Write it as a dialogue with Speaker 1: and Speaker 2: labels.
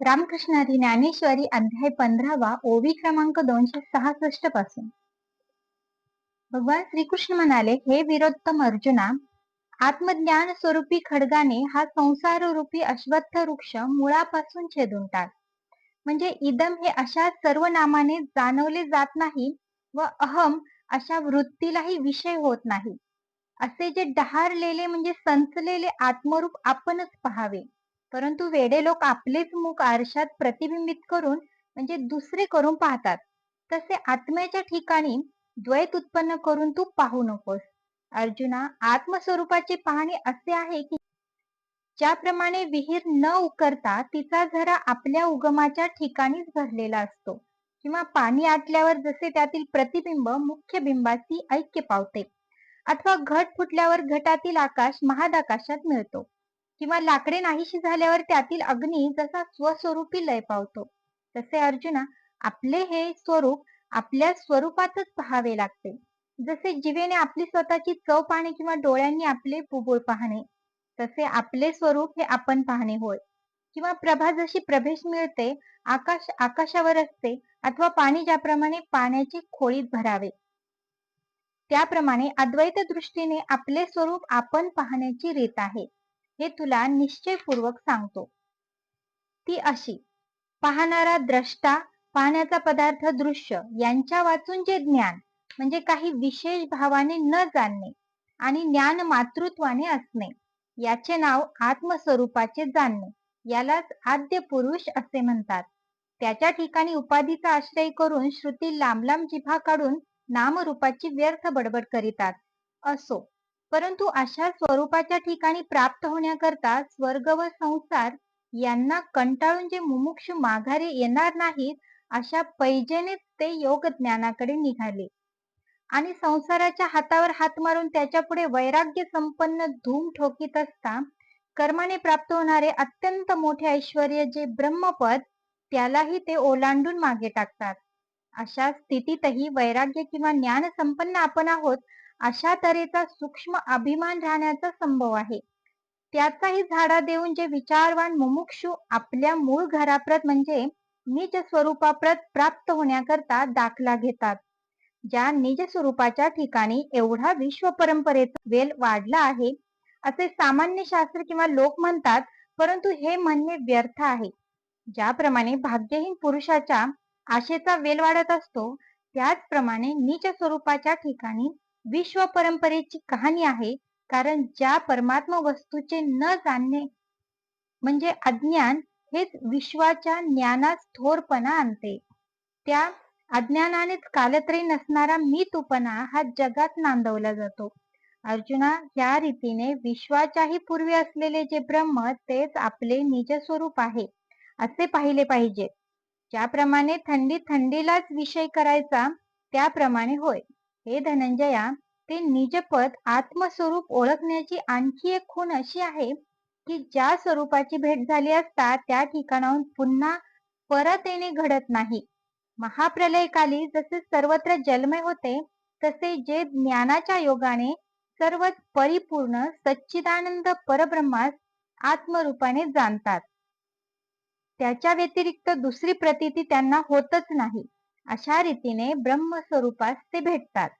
Speaker 1: रामकृष्णारी ज्ञानेश्वरी अध्याय पंधरावा ओवी क्रमांक दोनशे सहासष्टपासून. भगवान श्रीकृष्ण म्हणाले हे विरोत्तम अर्जुना आत्मज्ञान स्वरूपी खडगाने हा संसार रूपी अश्वत्थ वृक्ष मुळापासून छेदून टाक. म्हणजे इदम हे अशा सर्व नामाने जाणवले जात नाही व अहम अशा वृत्तीलाही विषय होत नाही. असे जे डहारलेले म्हणजे संचलेले आत्मरूप आपणच पहावे. परंतु वेडे लोक आपलेच मुख आरशात प्रतिबिंबित करून म्हणजे दुसरे करून पाहतात. तसे आत्म्याच्या ठिकाणी द्वैत उत्पन्न करून तू पाहू नकोस. अर्जुना आत्मस्वरूपाची पाहणे असे आहे की ज्याप्रमाणे विहीर न उकरता तिचा झरा आपल्या उगमाच्या ठिकाणीच भरलेला असतो किंवा पाणी आटल्यावर जसे त्यातील प्रतिबिंब मुख्य बिंबाशी ऐक्य पावते अथवा घट फुटल्यावर घटातील आकाश महादाकाशात मिळतो. किंवा लाकडे नाहीशी झाल्यावर त्यातील अग्नी जसा स्वस्वरूपी लय पावतो. तसे अर्जुना आपले हे स्वरूप आपल्या स्वरूपातच पाहावे लागते. जसे जिवेने आपली स्वतःची चव पाहणे किंवा डोळ्यांनी आपले बुबुळ पाहणे तसे आपले स्वरूप हे आपण पाहणे होय. किंवा प्रभा जशी प्रवेश मिळते आकाश आकाशावर असते अथवा पाणी ज्याप्रमाणे पाण्याची खोळीत भरावे त्याप्रमाणे अद्वैत दृष्टीने आपले स्वरूप आपण पाहण्याची रीत आहे. हे तुला निश्चयपूर्वक सांगतो. ती अशी पाहणारा द्रष्टा पाहण्याचा पदार्थ दृश्य यांच्या वाचून जे ज्ञान म्हणजे काही विशेष भावाने न जाणणे आणि ज्ञान मातृत्वाने असणे याचे नाव आत्मस्वरूपाचे जाणणे यालाच आद्य पुरुष असे म्हणतात. त्याच्या ठिकाणी उपाधीचा आश्रय करून श्रुती लांब लांब जिभा काढून नामरूपाची व्यर्थ बडबड करीतात. असो परंतु अशा स्वरूपाच्या ठिकाणी प्राप्त होण्याकरता स्वर्ग व संसार यांना कंटाळून जे मुमुक्ष माघारी येणार नाहीत अशा पैजेनेच ते योग ज्ञानाकडे निघाले. आणि संसाराच्या हातावर हात मारून त्याच्या पुढे वैराग्य संपन्न धूम ठोकीत असता कर्माने प्राप्त होणारे अत्यंत मोठे ऐश्वर जे ब्रह्मपद त्यालाही ते ओलांडून मागे टाकतात. अशा स्थितीतही वैराग्य किंवा ज्ञान संपन्न आपण आहोत अशा तऱ्हेचा सूक्ष्म अभिमान राहण्याचा संभव आहे. त्याचाही झाडा देऊन जे विचारवान मुमुक्षु आपल्या मूळ घराप्रत म्हणजे निज स्वरूपाप्रत प्राप्त होण्याकरता दाखला घेतात. ज्या निज स्वरूपाच्या ठिकाणी एवढा विश्व परंपरेचा वेल वाढला आहे असे सामान्य शास्त्र किंवा लोक म्हणतात परंतु हे म्हणणे व्यर्थ आहे. ज्याप्रमाणे भाग्यहीन पुरुषाच्या आशेचा वेल वाढत असतो त्याचप्रमाणे निज स्वरूपाच्या ठिकाणी विश्व परंपरेची कहाणी आहे. कारण ज्या परमात्मा वस्तूचे न जाणणे म्हणजे अज्ञान हेच विश्वाच्या ज्ञानात थोरपणा आणते. त्या अज्ञानानेच कालत्रय नसणारा मीतुपणा हा जगात नांदवला जातो. अर्जुना या रीतीने विश्वाच्याही पूर्वी असलेले जे ब्रह्म तेच आपले निज स्वरूप आहे असे पाहिले पाहिजे. ज्याप्रमाणे थंडी थंडीलाच विषय करायचा त्याप्रमाणे होय. हे धनंजया ते निजपद आत्मस्वरूप ओळखण्याची आणखी एक खूण अशी आहे की ज्या स्वरूपाची भेट झाली असता त्या ठिकाणाहून पुन्हा परत येणे घडत नाही. महाप्रलयकाली जसे सर्वत्र जलमय होते तसे जे ज्ञानाच्या योगाने सर्व परिपूर्ण सच्चिदानंद परब्रह्मास आत्मरूपाने जाणतात. त्याच्या व्यतिरिक्त दुसरी प्रतीती त्यांना होतच नाही. अशा रीतीने ब्रह्मस्वरूपास ते भेटतात.